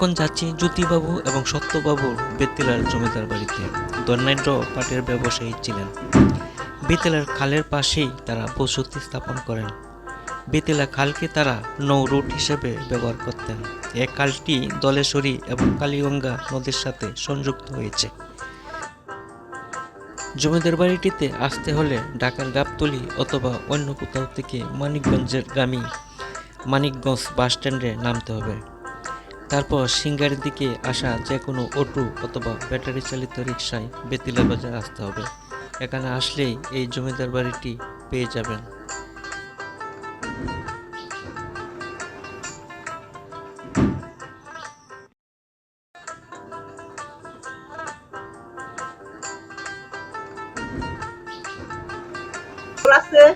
এখন যাচ্ছি জ্যোতিবাবু এবং সত্যবাবুর বেতিলার জমিদার বাড়িতে। দন্যাঢ্য পাটের ব্যবসায়ী ছিলেন। বেতিলার খালের পাশেই তারা বসতি স্থাপন করেন। বেতিলা খালকে তারা নৌ রুট হিসেবে ব্যবহার করতেন। এ খালটি দলেশ্বরী এবং কালীগঙ্গা নদীর সাথে সংযুক্ত হয়েছে। জমিদার বাড়িটিতে আসতে হলে ঢাকার গাবতলি অথবা অন্য কোথাও থেকে মানিকগঞ্জের গামী মানিকগঞ্জ বাস স্ট্যান্ডে নামতে হবে। তারপর সিঙ্গারের দিকে আসা যে কোনো অটো অথবা ব্যাটারি চালিত রিক্সায় বেতিলা বাজার আসতে হবে। এখানে আসলেই এই জমিদার বাড়িটি পেয়ে যাবেন। আছে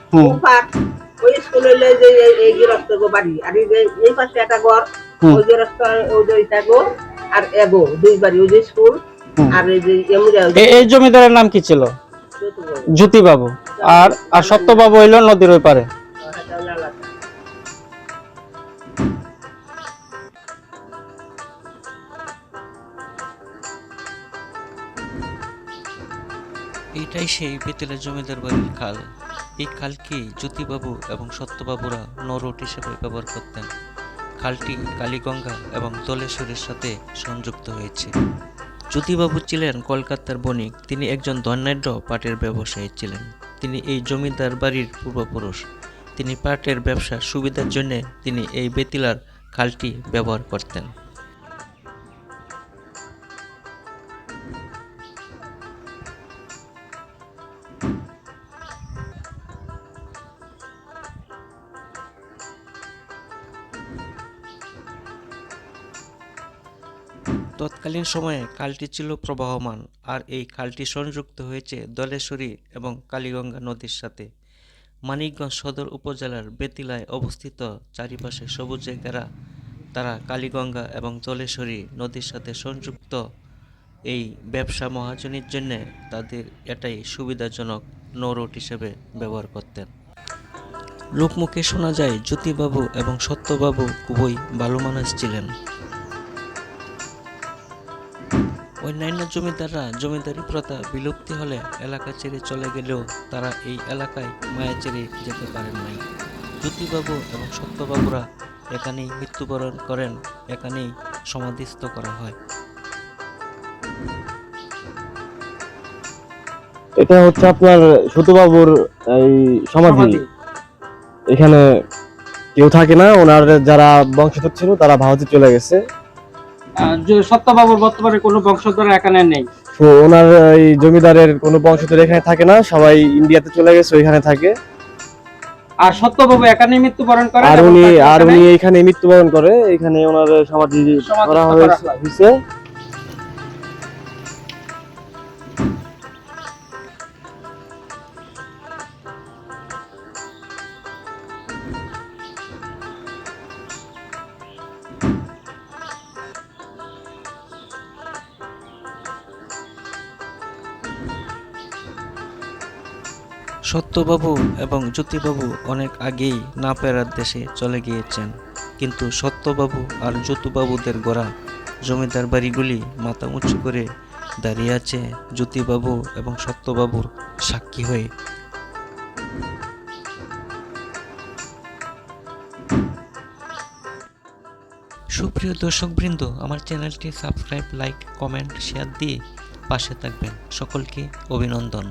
ওই স্কুলে যে এই- বাড়ি। আর এই পাশে একটা ঘর। ওই গৃহস্থ ওই যে ওইটা গো আর এগো দুই বাড়ি ওই যে স্কুল আর এই যে এমরা জমিদারের নাম কি ছিল? চতুর্ভুজ। জ্যোতিবাবু। আর আর সত্যবাবু হইল নদীর ওই পারে। এটা হলো আলাদা। এইটাই সেই বেতিলা জমিদার বাড়ির খাল। এই খালকে জ্যোতিবাবু এবং সত্যবাবুরা নরোট হিসেবে ব্যবহার করতেন। খালটি কালীগঙ্গা এবং তলেশ্বরের সাথে সংযুক্ত হয়েছে। জ্যোতিবাবু ছিলেন কলকাতার বণিক। তিনি একজন ধন্যাঢ্য পাটের ব্যবসায়ী ছিলেন। তিনি এই জমিদার বাড়ির পূর্বপুরুষ। তিনি পাটের ব্যবসার সুবিধার জন্য তিনি এই বেতিলার খালটি ব্যবহার করতেন। তৎকালীন সময়ে খালটি ছিল প্রবাহমান আর এই খালটি সংযুক্ত হয়েছে দলেশ্বরী এবং কালীগঙ্গা নদীর সাথে। মানিকগঞ্জ সদর উপজেলার বেতিলায় অবস্থিত চারিপাশে সবুজে ঘেরা তারা কালীগঙ্গা এবং দলেশ্বরী নদীর সাথে সংযুক্ত। এই ব্যবসা মহাজনীর জন্য তাদের এটাই সুবিধাজনক নৌরোড হিসেবে ব্যবহার করতেন। লোকমুখে শোনা যায়, জ্যোতিবাবু এবং সত্যবাবু খুবই ভালো মানুষ ছিলেন। অন্যান্য জমিদাররা জমিদারি প্রথা বিলুপ্তি হলে এলাকা ছেড়ে চলে গেলেও তারা এই এলাকায় মায়া ছেড়ে যেতে পারেন নাই। জ্যোতিবাবু এবং সত্যবাবুরা এখানেই মৃত্যুবরণ করেন এখানেই সমাধিস্থ করা হয়। এটা হচ্ছে আপনার সতুবাবুর এই সমাধি। এখানে কেউ থাকে না ওনার যারা বংশধর ছিল তারা ভারতে চলে গেছে। সত্যবাবুর বর্তমানে কোনো বংশধর এখানে নেই তো ওনার এই জমিদারের কোনো বংশধর এখানে থাকে না সবাই ইন্ডিয়াতে চলে গেছে ওইখানে থাকে আর সত্যবাবু এখানেই মৃত্যুবরণ করেন আর উনি আর উনি এখানে মৃত্যুবরণ করে এখানে ওনার সমাধি করা করা হয়েছে হয়। হয়েছে। সত্যবাবু এবং জ্যোতিবাবু অনেক আগেই না পেরার দেশে চলে গিয়েছেন। কিন্তু সত্যবাবু আর জ্যোতিবাবুদের গড়া জমিদার বাড়িগুলি মাথা উঁচু করে দাঁড়িয়ে আছে জ্যোতিবাবু এবং সত্যবাবুর সাক্ষী হয়ে। সুপ্রিয় দর্শকবৃন্দ, আমার চ্যানেলটি সাবস্ক্রাইব, লাইক, কমেন্ট, শেয়ার দিয়ে পাশে থাকবেন। সকলকে অভিনন্দন।